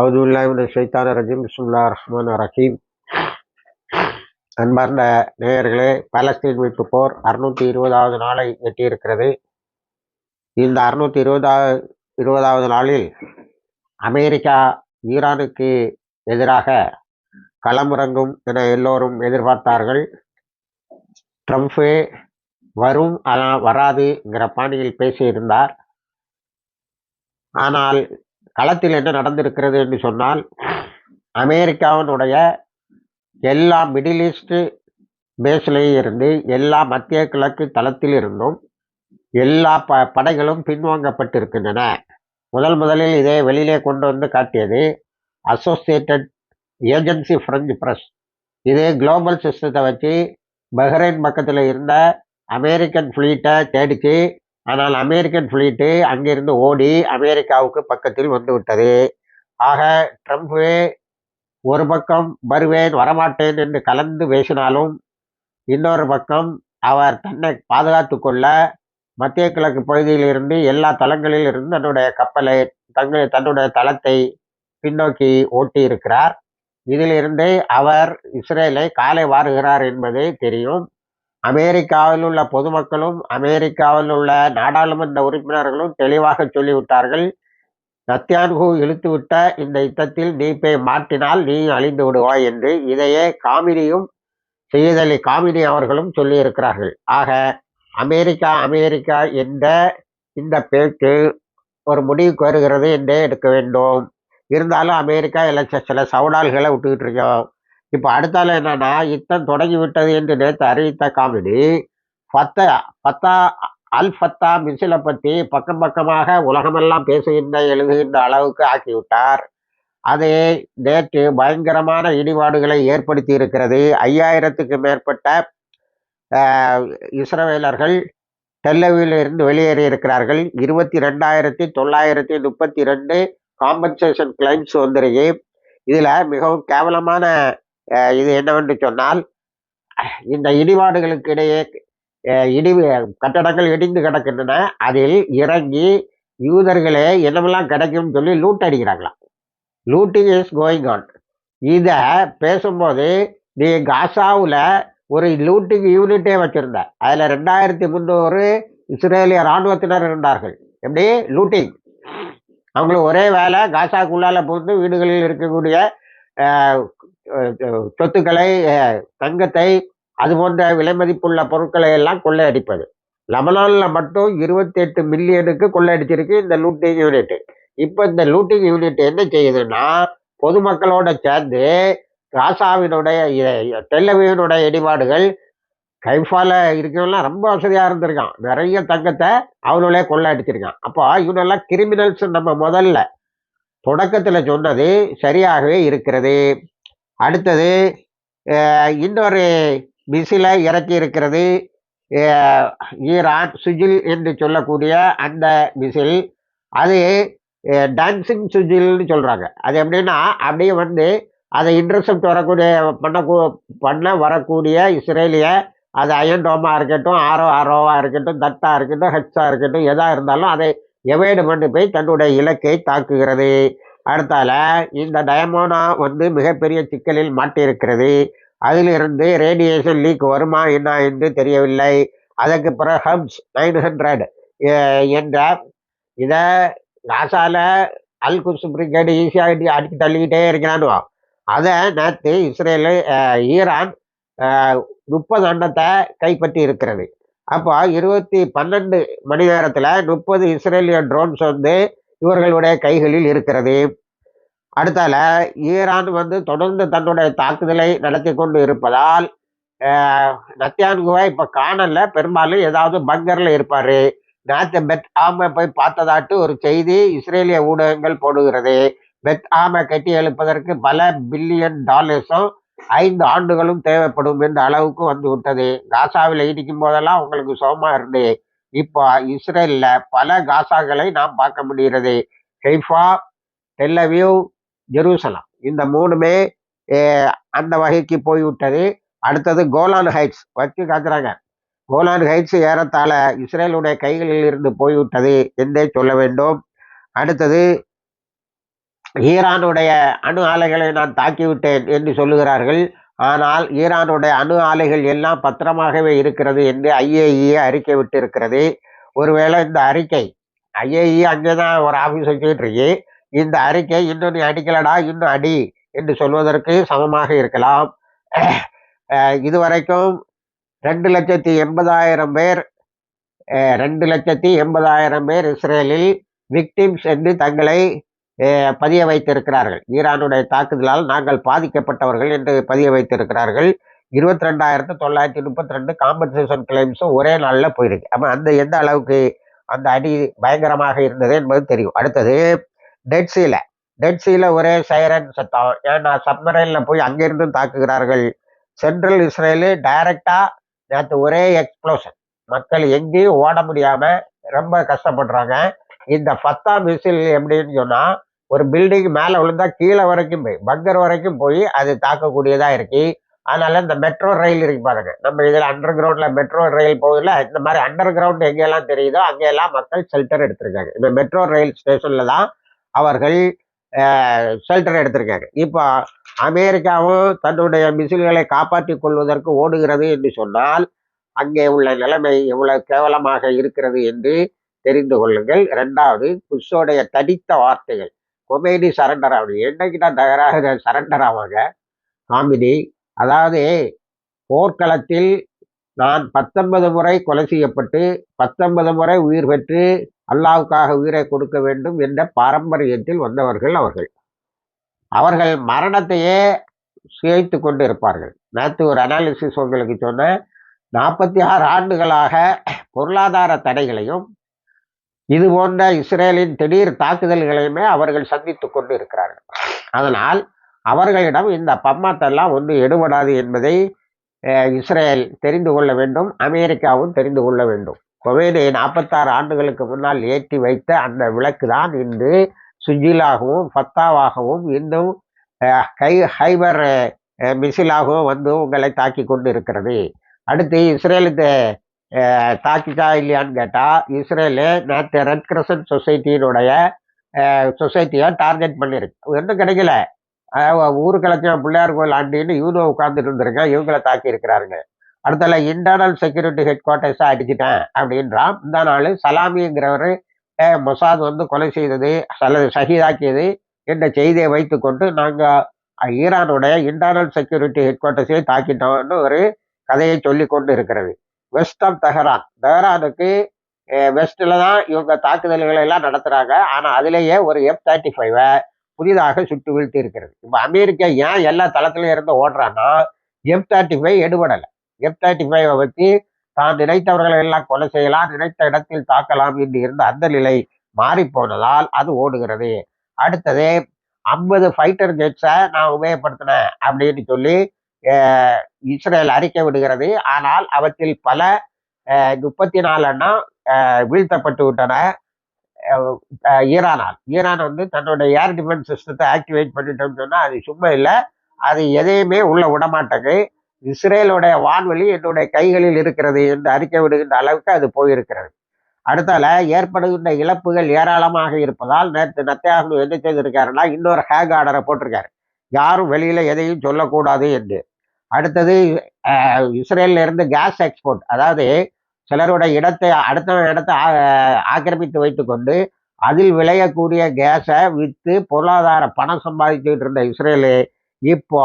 அவுதுல்லாஹிமின் ஷைத்தான ரஜீம். பிஸ்முல்லா ரஹ்மான் ரஹீம். அன்பார்ந்த நேயர்களே பாலஸ்தீன் மீட்பு போர் அறுநூத்தி இருபதாவது நாளை எட்டியிருக்கிறது. இந்த அறுநூத்தி இருபதா இருபதாவது நாளில் அமெரிக்கா ஈரானுக்கு எதிராக களமிறங்கும் என எல்லோரும் எதிர்பார்த்தார்கள். ட்ரம்ப்பே வரும் ஆனால் வராதுங்கிற பாணியில் பேசியிருந்தார். ஆனால் களத்தில் என்ன நடந்திருக்கிறது என்று சொன்னால் அமெரிக்காவினுடைய எல்லா மிடில் ஈஸ்ட்டு பேஸ்லேயும் இருந்து எல்லா மத்திய கிழக்கு தளத்தில் இருந்தும் எல்லா ப படைகளும் பின்வாங்கப்பட்டிருக்கின்றன. முதல் முதலில் இதை வெளியிலே கொண்டு வந்து காட்டியது அசோசியேட்டட் ஏஜென்சி ஃப்ரெஞ்சு ப்ரெஸ் இது குளோபல் சிஸ்டத்தை வச்சு பஹ்ரைன் பக்கத்தில் இருந்த அமெரிக்கன் ஃப்ளீட்டை தேடிச்சு ஆனால் அமெரிக்கன் ஃப்ளீட்டு அங்கிருந்து ஓடி அமெரிக்காவுக்கு பக்கத்தில் வந்துவிட்டது ஆக ட்ரம்ப்பு ஒரு பக்கம் வருவேன் வரமாட்டேன் என்று கலந்து பேசினாலும் இன்னொரு பக்கம் அவர் தன்னை பாதுகாத்து கொள்ள மத்திய கிழக்கு பகுதியில் இருந்து எல்லா தளங்களில் இருந்து தன்னுடைய கப்பலை தங்க தன்னுடைய தளத்தை பின்னோக்கி ஓட்டி இருக்கிறார் இதிலிருந்தே அவர் இஸ்ரேலை காலை வாருகிறார் என்பதே தெரியும். அமெரிக்காவில் உள்ள பொதுமக்களும் அமெரிக்காவில் உள்ள நாடாளுமன்ற உறுப்பினர்களும் தெளிவாக சொல்லிவிட்டார்கள். நத்தியான்கு இழுத்துவிட்ட இந்த யுத்தத்தில் நீ போய் மாட்டினால் நீ அழிந்து விடுவாய் என்று. இதையே காமினியும் செய்தலி காமினி அவர்களும் சொல்லியிருக்கிறார்கள். ஆக அமெரிக்கா அமெரிக்கா என்ற இந்த பேச்சு ஒரு முடிவுக்கு வருகிறது என்றே எடுக்க வேண்டும். இருந்தாலும் அமெரிக்கா இல்லை சில சவுடால்களை விட்டுக்கிட்டு இருக்கோம் இப்போ அடுத்தால என்னன்னா யுத்தம் தொடங்கி விட்டது என்று நேற்று அறிவித்த comedy Fattah Fattah al Fattah மிசிலை பற்றி பக்கம் பக்கமாக உலகமெல்லாம் பேசுகின்ற எழுதுகின்ற அளவுக்கு ஆக்கிவிட்டார். அது நேற்று பயங்கரமான இடிபாடுகளை ஏற்படுத்தி இருக்கிறது. ஐயாயிரத்துக்கு மேற்பட்ட இஸ்ரவேலர்கள் டெல்லவிலிருந்து வெளியேறி இருக்கிறார்கள். இருபத்தி ரெண்டாயிரத்தி தொள்ளாயிரத்தி முப்பத்தி ரெண்டு காம்பன்சேஷன் கிளைம்ஸ் வந்துருக்கு. இதில் மிகவும் கேவலமான இது என்னவென்று சொன்னால் இந்த இடிபாடுகளுக்கு இடையே இடி கட்டடங்கள் இடிந்து கிடக்கின்றன. அதில் இறங்கி யூதர்களே என்னமெல்லாம் கிடைக்கும்னு சொல்லி லூட் அடிக்கிறாங்களாம் லூட்டிங் இஸ் கோயிங் ஆன். இதை பேசும்போது நீ காசாவில் ஒரு லூட்டிங் யூனிட்டே வச்சுருந்த. அதில் ரெண்டாயிரத்தி முந்நூறு இஸ்ரேலிய இராணுவத்தினர் இருந்தார்கள். எப்படி? லூட்டிங். அவங்களுக்கு ஒரே வேலை காசாக்குள்ளால் புகுந்து வீடுகளில் இருக்கக்கூடிய சொத்துக்களை தங்கத்தை அது போன்ற விலை மதிப்புள்ள பொருட்களை எல்லாம் கொள்ளையடிப்பது. லெபனானில் மட்டும் இருபத்தி எட்டு மில்லியனுக்கு கொள்ளையடிச்சிருக்கு இந்த லூட்டிங் யூனிட் இப்போ இந்த லூட்டிங் யூனிட் என்ன செய்யுதுன்னா பொதுமக்களோட சேர்ந்து காசாவினுடைய டெல்லவியனுடைய இடிபாடுகள் கைஃபால இருக்கவெல்லாம் ரொம்ப வசதியாக இருந்திருக்கான். நிறைய தங்கத்தை அவனுடைய கொள்ளை அடிச்சிருக்கான் அப்போ இவனெல்லாம் கிரிமினல்ஸ் நம்ம முதல்ல தொடக்கத்தில் சொன்னது சரியாகவே இருக்கிறது. அடுத்தது இன்னொரு மிசிலை இறக்கி இருக்கிறது ஈரான் சுஜில் என்று சொல்லக்கூடிய அந்த மிசில். அது டான்சிங் சுஜில்னு சொல்கிறாங்க அது எப்படின்னா அப்படியே வந்து அதை இன்டர்செப்ட் வரக்கூடிய பண்ண பண்ண வரக்கூடிய இஸ்ரேலிய அது அயன்டோமா இருக்கட்டும் ஆரோ ஆரோவாக இருக்கட்டும் தட்டா இருக்கட்டும் ஹெச்ஸா இருக்கட்டும் எதாக இருந்தாலும் அதை எவைடு பண்ணி போய் தன்னுடைய இலக்கை தாக்குகிறது. அடுத்தால இந்த டயமோனா வந்து மிகப்பெரிய சிக்கலில் மாட்டியிருக்கிறது. அதிலிருந்து ரேடியேஷன் லீக் வருமா என்ன என்று தெரியவில்லை. அதற்கு பிறகு ஹப்ஸ் நைன் ஹண்ட்ரட் என்ற இதை நாசால அல் குஸ் பிரிகேடு ஈஸியாக அடிக்க தள்ளிக்கிட்டே இருக்கிறானுவா அதை நேற்று இஸ்ரேலு ஈரான் முப்பது அண்டத்தை கைப்பற்றி இருக்கிறது. அப்போ இருபத்தி பன்னெண்டு மணி நேரத்தில் முப்பது இஸ்ரேலிய ட்ரோன்ஸ் வந்து இவர்களுடைய கைகளில் இருக்கிறது. அடுத்தால ஈரான் வந்து தொடர்ந்து தன்னுடைய தாக்குதலை நடத்தி கொண்டு இருப்பதால் நத்தியான்குவா இப்போ காணல. பெரும்பாலும் ஏதாவது பங்கரில் இருப்பார். நேற்று பெத் ஆமை போய் பார்த்ததாட்டு ஒரு செய்தி இஸ்ரேலிய ஊடகங்கள் போடுகிறது. பெத் ஆமை கட்டி எழுப்பதற்கு பல பில்லியன் டாலர்ஸும் ஐந்து ஆண்டுகளும் தேவைப்படும் என்ற அளவுக்கு வந்து விட்டது. காசாவில் இடிக்கும் போதெல்லாம் உங்களுக்கு சுகமாக இருந்து இப்போ இஸ்ரேலில் பல காசாக்களை நாம் பார்க்க முடிகிறது. Haifa Tel Aviv Jerusalem. இந்த மூணுமே அந்த வகைக்கு போய்விட்டது. அடுத்தது கோலான் ஹைட்ஸ் வச்சு காக்குறாங்க கோலான் ஹைட்ஸ் ஏறத்தாழ இஸ்ரேலுடைய கைகளில் இருந்து போய்விட்டது என்றே சொல்ல வேண்டும். அடுத்தது ஈரானுடைய அணு ஆலைகளை நான் தாக்கிவிட்டேன் என்று சொல்லுகிறார்கள். ஆனால் ஈரானுடைய அணு ஆலைகள் எல்லாம் பத்திரமாகவே இருக்கிறது என்று ஐஏஇ அறிக்கை விட்டு இருக்கிறது ஒருவேளை இந்த அறிக்கை ஐஏஇ அங்கே தான் ஒரு ஆஃபீஸ் வச்சுக்கிட்டு இருக்கு இந்த அறிக்கை இன்னும் நீ அடிக்கலடா இன்னும் அடி என்று சொல்வதற்கு சமமாக இருக்கலாம். இதுவரைக்கும் ரெண்டு லட்சத்தி எண்பதாயிரம் பேர் ரெண்டு லட்சத்தி எண்பதாயிரம் பேர் இஸ்ரேலில் விக்டிம்ஸ் என்று தங்களை பதிய வைத்திருக்கிறார்கள். ஈரானுடைய தாக்குதலால் நாங்கள் பாதிக்கப்பட்டவர்கள் என்று பதிய வைத்திருக்கிறார்கள். இருபத்தி ரெண்டாயிரத்து தொள்ளாயிரத்தி முப்பத்தி ரெண்டு காம்பன்சேஷன் கிளைம்ஸும் ஒரே நாளில் போயிருக்கு. அப்போ அந்த எந்த அளவுக்கு அந்த அடி பயங்கரமாக இருந்தது என்பது தெரியும். அடுத்தது டெட்ஸியில் டெட்ஸியில் ஒரே சைரன் சத்தம். ஏன்னா சப்மரைனில் போய் அங்கிருந்தும் தாக்குகிறார்கள். சென்ட்ரல் இஸ்ரேலு டைரக்டாக நேற்று ஒரே எக்ஸ்ப்ளோஷன் மக்கள் எங்கேயும் ஓட முடியாமல் ரொம்ப கஷ்டப்படுறாங்க. இந்த ஃபத்தா மிசில் எப்படின்னு சொன்னால் ஒரு பில்டிங் மேலே விழுந்தா கீழே வரைக்கும் போய் பங்கர் வரைக்கும் போய் அது தாக்கக்கூடியதாக இருக்கு. அதனால இந்த மெட்ரோ ரயில் இருக்கு பாருங்க. நம்ம இதில் அண்டர் கிரவுண்டில் மெட்ரோ ரயில் போகுதுல இந்த மாதிரி அண்டர் கிரவுண்ட் எங்கெல்லாம் தெரியுதோ அங்கெல்லாம் மக்கள் ஷெல்டர் எடுத்திருக்காங்க. இந்த மெட்ரோ ரயில் ஸ்டேஷனில் தான் அவர்கள் ஷெல்டர் எடுத்திருக்காங்க. இப்போ அமெரிக்காவும் தன்னுடைய மிசில்களை காப்பாற்றி கொள்வதற்கு ஓடுகிறது என்று சொன்னால் அங்கே உள்ள நிலைமை எவ்வளவு கேவலமாக இருக்கிறது என்று தெரிந்து கொள்ளுங்கள். ரெண்டாவது புஷ்ஷோடைய தடித்த வார்த்தைகள். கொமேனி சரண்டர் ஆகணும் என்னைக்கு தான் தயாராக சரண்டர் ஆவாங்க? காமினி அதாவது போர்க்களத்தில் நான் பத்தொன்பது முறை கொலை செய்யப்பட்டு பத்தொன்பது முறை உயிர் பெற்று அல்லாவுக்காக உயிரை கொடுக்க வேண்டும் என்ற பாரம்பரியத்தில் வந்தவர்கள் அவர்கள். அவர்கள் மரணத்தையே சுயத்து கொண்டு இருப்பார்கள் நேற்று ஒரு அனாலிசிஸ் உங்களுக்கு சொன்ன நாற்பத்தி ஆறு ஆண்டுகளாக பொருளாதார தடைகளையும் இது போன்ற இஸ்ரேலின் திடீர் தாக்குதல்களையுமே அவர்கள் சந்தித்து கொண்டு இருக்கிறார்கள் அதனால் அவர்களிடம் இந்த பம்மாத்தெல்லாம் ஒன்று எடுபடாது என்பதை இஸ்ரேல் தெரிந்து கொள்ள வேண்டும் அமெரிக்காவும் தெரிந்து கொள்ள வேண்டும். கொவேனை நாற்பத்தாறு ஆண்டுகளுக்கு முன்னால் ஏற்றி வைத்த அந்த விளக்கு தான் இன்று சுஜிலாகவும் ஃபத்தாவாகவும் இன்னும் கை ஹைபர் மிசிலாகவும் வந்து உங்களை தாக்கி கொண்டு இருக்கிறது அடுத்து இஸ்ரேலுக்கு தாக்கிச்சா இல்லையான்னு கேட்டால் இஸ்ரேலு நேற்று ரெட் கிரசன்ட் சொசைட்டியினுடைய சொசைட்டியை டார்கெட் பண்ணியிருக்கு ஒன்றும் கிடைக்கல. ஊருக்கலக்கம் பிள்ளையார் கோயில் ஆண்டின்னு இவனோ உட்காந்துட்டு இருந்திருக்கேன் இவங்களை தாக்கி இருக்கிறாருங்க அடுத்தல இன்டர்னல் செக்யூரிட்டி ஹெட் குவார்ட்டர்ஸாக அடிச்சிட்டேன் அப்படின்றான். இந்த நாள் சலாமிங்கிறவர் மொசாத் வந்து கொலை செய்தது அல்லது சகிதாக்கியது என்ற செய்தியை வைத்துக்கொண்டு நாங்கள் ஈரானுடைய இன்டர்னல் செக்யூரிட்டி ஹெட் குவார்ட்டர்ஸையும் தாக்கிட்டோம்னு ஒரு கதையை சொல்லி கொண்டு இருக்கிறது. வெஸ்ட் ஆஃப் தெஹரான் தெஹரானுக்கு வெஸ்டில் தான் இவங்க தாக்குதல்களை எல்லாம் நடத்துகிறாங்க ஆனால் அதிலேயே ஒரு எஃப் தேர்ட்டி ஃபைவை புதிதாக சுட்டு வீழ்த்தி இருக்கிறது. இப்போ அமெரிக்கா ஏன் எல்லா தளத்துலையும் இருந்து ஓடுறான்னா எஃப் தேர்ட்டி ஃபைவ் எடுபடலை. எஃப் தேர்ட்டி ஃபைவை வச்சு தான் நினைத்தவர்களை எல்லாம் கொலை செய்யலாம் நினைத்த இடத்தில் தாக்கலாம் என்று இருந்த அந்த நிலை மாறி போனதால் அது ஓடுகிறது. அடுத்தது ஐம்பது ஃபைட்டர் ஜெட்ஸை நான் உபயோகப்படுத்தினேன் அப்படின்னு சொல்லி இஸ்ரேல் அறிக்கை விடுகிறது. ஆனால் அவற்றில் பல முப்பத்தி நாலு அண்ணா வீழ்த்தப்பட்டு விட்டன. ஈரானால். ஈரான் வந்து தன்னோட ஏர் டிஃபென்ஸ் சிஸ்டத்தை ஆக்டிவேட் பண்ணிட்டோம்னு சொன்னால் அது சும்மா இல்லை. அது எதையுமே உள்ள விடமாட்டேங்கு இஸ்ரேலுடைய வான்வெளி என்னுடைய கைகளில் இருக்கிறது என்று அறிக்கை விடுகின்ற அளவுக்கு அது போயிருக்கிறது. அடுத்தால ஏற்படுகின்ற இழப்புகள் ஏராளமாக இருப்பதால் நேற்று நத்தியாகு என்ன செய்திருக்காருன்னா இன்னொரு ஹேக் ஆர்டரை போட்டிருக்காரு. யாரும் வெளியில் எதையும் சொல்லக்கூடாது என்று. அடுத்தது இஸ்ரேல்ல இருந்து கேஸ் எக்ஸ்போர்ட் அதாவது சிலருடைய இடத்தை அடுத்த இடத்தை ஆக்கிரமித்து வைத்துக்கொண்டு அதில் விளையக்கூடிய கேஸை விற்று பொருளாதார பணம் சம்பாதிச்சுட்டு இருந்த இஸ்ரேலு இப்போ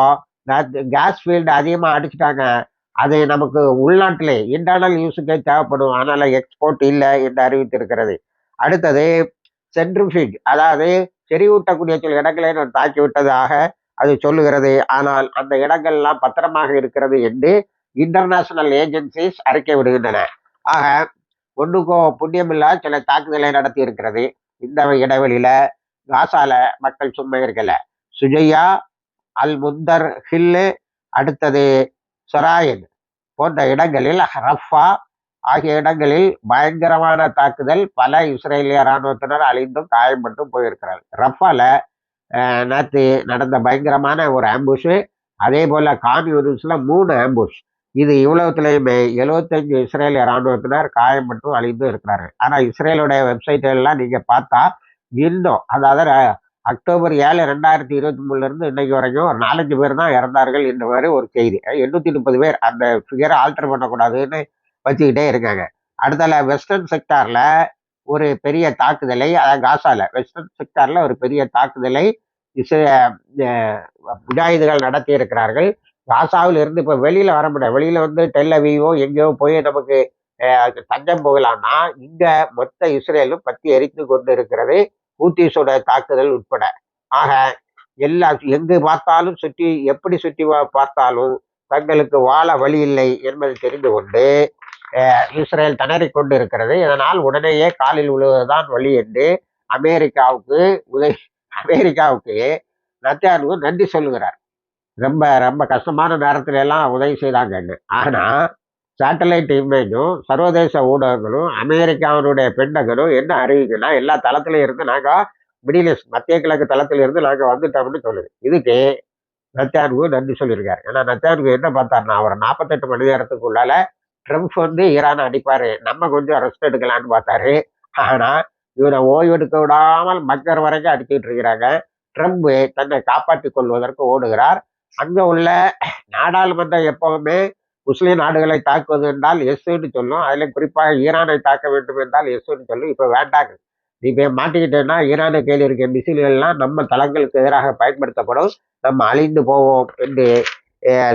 கேஸ் ஃபீல்டு அதிகமாக அடிச்சிட்டாங்க. அது நமக்கு உள்நாட்டிலே இன்டர்னல் யூஸுக்கே தேவைப்படும். ஆனால் எக்ஸ்போர்ட் இல்லை என்று அறிவித்திருக்கிறது. அடுத்தது சென்ட்ரிஃபியூஜ் அதாவது செறிவூட்டக்கூடிய சில இடங்களை நான் தாக்கி விட்டதாக அது சொல்லுகிறது. ஆனால் அந்த இடங்கள்லாம் பத்திரமாக இருக்கிறது என்று இன்டர்நேஷனல் ஏஜென்சிஸ் அறிக்கை விடுகின்றன. ஆக ஒன்றுக்கோ புண்ணியமில்லா சில தாக்குதலை நடத்தி இருக்கிறது இந்த இடைவெளியில காசால மக்கள் சும்மா இருக்கல. சுஜையா அல் முந்தர் ஹில்லு அடுத்தது சொராயன் போன்ற இடங்களில் ரஃபா ஆகிய இடங்களில் பயங்கரமான தாக்குதல் பல இஸ்ரேலிய இராணுவத்தினர் அழிந்தும் காயம்பட்டும் போயிருக்கிறார்கள். ரஃபால நேற்று நடந்த பயங்கரமான ஒரு ஆம்புஷு அதே போல் கான்யூனிஸில் மூணு ஆம்புஷ் இது இவ்வளவுத்துலேயுமே எழுபத்தஞ்சு இஸ்ரேலிய இராணுவத்தினர் காயம்பட்டும் அழிந்தும் இருக்கிறார்கள். ஆனால் இஸ்ரேலுடைய வெப்சைட்டெல்லாம் நீங்கள் பார்த்தா இன்னும் அதாவது அக்டோபர் ஏழு ரெண்டாயிரத்தி இருபத்தி மூணுலேருந்து இன்னைக்கு வரைக்கும் ஒரு நாலஞ்சு பேர் தான் இறந்தார்கள் இந்த மாதிரி ஒரு செய்தி. எண்ணூற்றி முப்பது பேர் அந்த ஃபிகரை ஆல்டர் பண்ணக்கூடாதுன்னு வச்சுக்கிட்டே இருக்காங்க. அடுத்தால வெஸ்டர்ன் செக்டாரில் ஒரு பெரிய தாக்குதலை அதாவது காசால வெஸ்டர்ன் செக்டாரில் ஒரு பெரிய தாக்குதலை முஜாஹிதுகள் நடத்தி இருக்கிறார்கள் காசாவில் இருந்து இப்போ வெளியில் வர முடியாது. வெளியில் வந்து டெல்லவியோ எங்கேயோ போய் நமக்கு தஞ்சம் போகலாம்னா இங்கே மொத்த இஸ்ரேலும் பற்றி எரித்து கொண்டு இருக்கிறது ஊத்தீஸோட தாக்குதல் உட்பட. ஆக எல்லா எங்கு பார்த்தாலும் சுற்றி எப்படி சுற்றி பார்த்தாலும் தங்களுக்கு வாழ வழி இல்லை என்பதை தெரிந்து கொண்டு இஸ்ரேல் திணறி கொண்டு இருக்கிறது இதனால் உடனேயே காலில் விழுவதுதான் வழி என்று அமெரிக்காவுக்கு உதவி அமெரிக்காவுக்கு நத்தியார்வு நன்றி சொல்லுகிறார். ரொம்ப ரொம்ப கஷ்டமான நேரத்துல எல்லாம் உதவி செய்தாங்கன்னு. ஆனால் சேட்டலைட் இமேஜும் சர்வதேச ஊடகங்களும் அமெரிக்காவினுடைய பெண்டகனும் என்ன அறிவிக்குன்னா எல்லா தளத்துலையும் இருந்து நாங்கள் மிடில் ஈஸ்ட் மத்திய கிழக்கு தளத்தில் இருந்து நாங்கள் வந்துட்டோம்னு சொல்லுது. இதுக்கு நத்தியானுக்கு நன்றி சொல்லியிருக்காரு. ஏன்னா நத்தியானுக்கு என்ன பார்த்தாருன்னா அவர் நாற்பத்தெட்டு மணி நேரத்துக்குள்ளால ட்ரம்ப் வந்து ஈரானை அடிப்பார். நம்ம கொஞ்சம் ரெஸ்ட் எடுக்கலான்னு பார்த்தாரு. ஆனால் இவரை ஓய்வெடுக்க விடாமல் மக்கர் வரைக்கும் அடிச்சுட்டு இருக்கிறாங்க. ட்ரம்ப் தன்னை காப்பாற்றிக் கொள்வதற்கு ஓடுகிறார். அங்க உள்ள நாடாளுமன்றம் எப்பவுமே முஸ்லீம் நாடுகளை தாக்குவது என்றால் எஸ்ன்னு சொல்லும். அதுல குறிப்பாக ஈரானை தாக்க வேண்டும் என்றால் எஸ்ன்னு சொல்லும். இப்ப வேண்டாங்க நீ இப்போ மாட்டிக்கிட்டேன்னா ஈரானை கையில் இருக்க மிசில்கள்லாம் நம்ம தளங்களுக்கு எதிராக பயன்படுத்தப்படும். நம்ம அழிந்து போவோம் என்று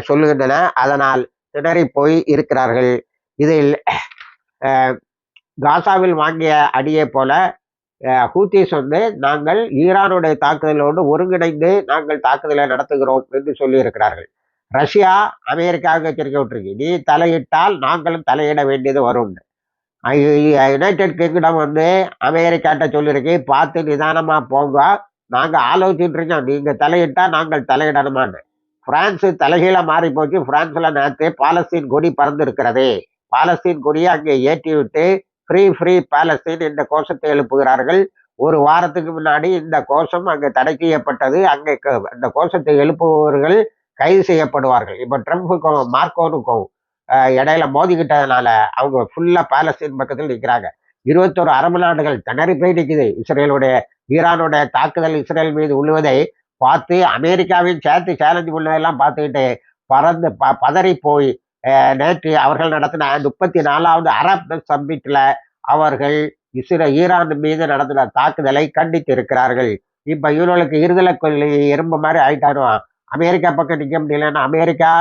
சொல்லுகின்றன. அதனால் திணறி போய் இருக்கிறார்கள். இதில் காசாவில் வாங்கிய அடியை போல ஹூத்திஸ் வந்து நாங்கள் ஈரானுடைய தாக்குதலோடு ஒருங்கிணைந்து நாங்கள் தாக்குதலை நடத்துகிறோம் என்று சொல்லியிருக்கிறார்கள். ரஷ்யா அமெரிக்காவுக்கு எச்சரிக்கை விட்டுருக்கு. நீ தலையிட்டால் நாங்களும் தலையிட வேண்டியது வரும். யுனைடெட் கிங்டம் வந்து அமெரிக்காட்ட சொல்லியிருக்கு பார்த்து நிதானமாக போங்க. நாங்கள் ஆலோசிச்சுட்டு இருக்கோம். நீங்கள் தலையிட்டால் நாங்கள் தலையிடணுமான்னு. பிரான்ஸு தலைகீழ மாறி போச்சு. பிரான்ஸில் நேற்று பாலஸ்தீன் கொடி பறந்து இருக்கிறது பாலஸ்தீன் கொடியை அங்கே ஏற்றி விட்டு ஃப்ரீ ஃப்ரீ பாலஸ்தீன் என்ற கோஷத்தை எழுப்புகிறார்கள். ஒரு வாரத்துக்கு முன்னாடி இந்த கோஷம் அங்கே தடை செய்யப்பட்டது. அங்கே அந்த கோஷத்தை எழுப்புபவர்கள் கைது செய்யப்படுவார்கள். இப்போ ட்ரம்ப்புக்கும் மார்க்கோனுக்கும் இடையில மோதிக்கிட்டதுனால அவங்க ஃபுல்லாக பாலஸ்தீன் பக்கத்தில் நிற்கிறாங்க இருபத்தோரு அரபு நாடுகள் திணறி போய் நிற்குது இஸ்ரேலுடைய ஈரானுடைய தாக்குதல் இஸ்ரேல் மீது உள்ளுவதை பார்த்து அமெரிக்காவையும் சேர்த்து சேலஞ்சு உள்ளதெல்லாம் பார்த்துக்கிட்டு பறந்து ப பதறி போய் நேற்று அவர்கள் நடத்தின முப்பத்தி நாலாவது அரப் சம்மிட்ல அவர்கள் இஸ்ரே ஈரான் மீது நடத்தின தாக்குதலை கண்டித்து இருக்கிறார்கள் இப்ப இவர்களுக்கு இருதலை கொள்ளி எறும்பு மாதிரி ஆயிட்டாரும் அமெரிக்கா பக்கம் நிற்க முடியலன்னா அமெரிக்கா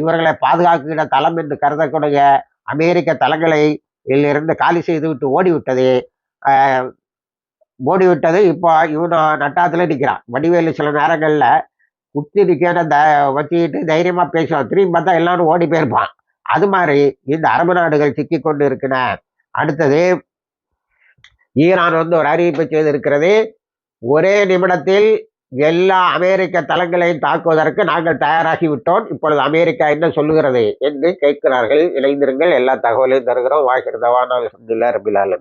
இவர்களை பாதுகாக்கிற தளம் என்று கருதக்கூடிய அமெரிக்க தளங்களை இருந்து காலி செய்து விட்டு ஓடிவிட்டது. ஓடிவிட்டது. இப்போ இவனும் நட்டாத்துல நிற்கிறான் வடிவேலு சில நேரங்களில் குத்தி நிற்கிற த வச்சுக்கிட்டு தைரியமாக பேசுவான். திரும்பி பார்த்தா எல்லாரும் ஓடி போயிருப்பான். அது மாதிரி இந்த அரபு நாடுகள் சிக்கி கொண்டு இருக்கிற அடுத்தது ஈரான் வந்து ஒரு அறிவிப்பு செய்திருக்கிறது. ஒரே நிமிடத்தில் எல்லா அமெரிக்க தளங்களையும் தாக்குவதற்கு நாங்கள் தயாராகி விட்டோம். இப்பொழுது அமெரிக்கா என்ன சொல்லுகிறது என்று கேட்கிறார்கள். இணைந்திருங்கள். எல்லா தகவலையும் தருகிறோம். வாய்க்கிறதவான ரபிலாலும்